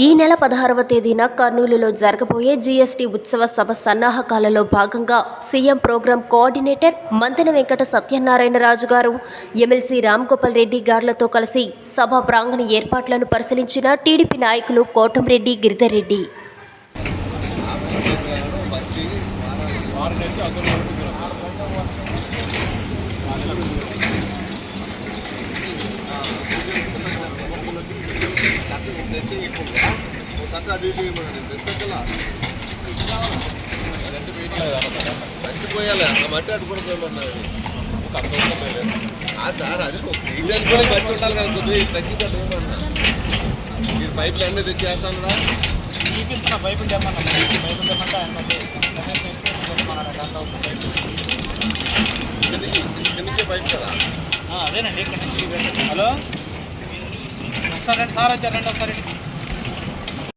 ఈ నెల పదహారవ తేదీన కర్నూలులో జరగబోయే జీఎస్టీ ఉత్సవ సభ సన్నాహకాలలో భాగంగా CM program coordinator Mantena Venkata Satyanarayana Raju garu MLC Ram Gopal Reddy గారులతో కలిసి సభ ప్రాంగణ ఏర్పాట్లను పరిశీలించిన టీడీపీ నాయకులు కోటంరెడ్డి గిరిధర్ రెడ్డి మర్చిపోయాలి ఆ మట్టి అడ్డుకోవడం సార్ అది ఇండియన్ కూడా మట్టి ఉండాలి కదా కొద్దిగా తగ్గించండి మీరు పైపులు అన్నీ తెచ్చేస్తాను రా చూపిస్తున్న బైబిల్ తెమ్మన్నా బైబిల్ తెమ్మంటే అదేనండి ఇక్కడ నుంచి హలో? ఒకసారి రండి సార్ వచ్చారు రండి ఒకసారి